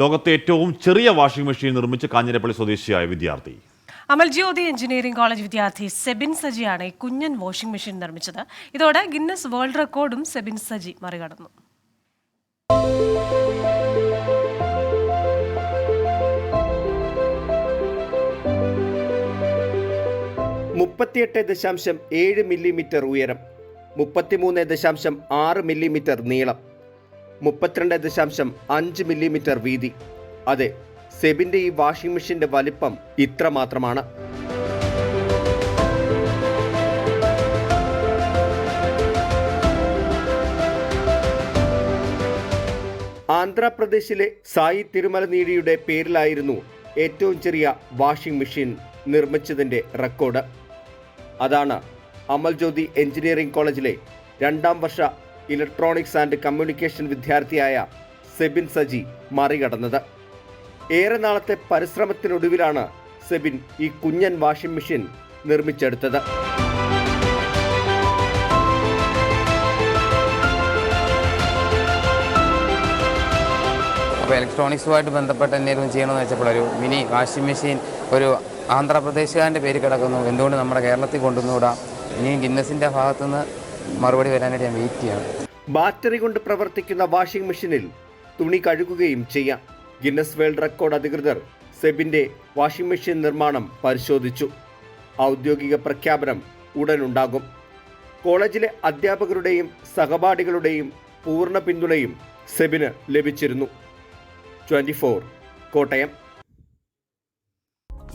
ലോകത്തെ ഏറ്റവും ചെറിയ വാഷിംഗ് മെഷീൻ നിർമ്മിച്ച് കാഞ്ഞിരപ്പള്ളി സ്വദേശിയായ വിദ്യാർത്ഥി. അമൽ ജ്യോതി എഞ്ചിനീയറിംഗ് കോളേജ് വിദ്യാർത്ഥി സെബിൻ സജിയാണ് ഈ കുഞ്ഞൻ വാഷിംഗ് മെഷീൻ നിർമ്മിച്ചത്. ഇതോടെ ഗിന്നസ് വേൾഡ് റെക്കോർഡും സെബിൻ സജി മറികടന്നു. മുപ്പത്തിയെട്ട് ദശാംശം ഏഴ് മില്ലിമീറ്റർ ഉയരം മുപ്പത്തിമൂന്ന് ദശാംശം ആറ് മില്ലിമീറ്റർ നീളം. മുപ്പത്തിരണ്ട് ദശാംശം അഞ്ച് മില്ലിമീറ്റർ വീതി. അതെ സെബിന്റെ ഈ വാഷിംഗ് മെഷീന്റെ വലിപ്പം ഇത്ര മാത്രമാണ് ആന്ധ്രാപ്രദേശിലെ സായി തിരുമല നീടിയുടെ പേരിലായിരുന്നു ഏറ്റവും ചെറിയ വാഷിംഗ് മെഷീൻ നിർമ്മിച്ചതിന്റെ റെക്കോർഡ്. അതാണ് അമൽ ജ്യോതി എഞ്ചിനീയറിംഗ് കോളേജിലെ രണ്ടാം വർഷ ഇലക്ട്രോണിക്സ് ആൻഡ് കമ്മ്യൂണിക്കേഷൻ വിദ്യാർത്ഥിയായ സെബിൻ സജി മറികടന്നത്. ഏറെ നാളത്തെ പരിശ്രമത്തിനൊടുവിലാണ് സെബിൻ ഈ കുഞ്ഞൻ വാഷിംഗ് മെഷീൻ നിർമ്മിച്ചെടുത്തത്. അപ്പോൾ ഇലക്ട്രോണിക്സുമായിട്ട് ബന്ധപ്പെട്ട് എന്തെങ്കിലും ചെയ്യണമെന്ന് വെച്ചപ്പോൾ ഒരു മിനി വാഷിംഗ് മെഷീൻ ഒരു ആന്ധ്രാപ്രദേശുകാരന്റെ പേര് കിടക്കുന്നു. എന്തുകൊണ്ട് നമ്മുടെ കേരളത്തിൽ കൊണ്ടുവന്നുകൂടാ? ഇനിയും ഗിന്നസിന്റെ ഭാഗത്തുനിന്ന് മറുപടി വരാനായിട്ട് ഞാൻ വെയിറ്റ് ചെയ്യാം ബാറ്ററി കൊണ്ട് പ്രവർത്തിക്കുന്ന വാഷിംഗ് മെഷീനിൽ തുണി കഴുകുകയും ചെയ്യാം. ഗിന്നസ് വേൾഡ് റെക്കോർഡ് അധികൃതർ സെബിന്റെ വാഷിംഗ് മെഷീൻ നിർമ്മാണം പരിശോധിച്ചു. ഔദ്യോഗിക പ്രഖ്യാപനം ഉടനുണ്ടാകും. കോളേജിലെ അധ്യാപകരുടെയും സഹപാഠികളുടെയും പൂർണ പിന്തുണയും സെബിന് ലഭിച്ചിരുന്നു. ട്വന്റി കോട്ടയം.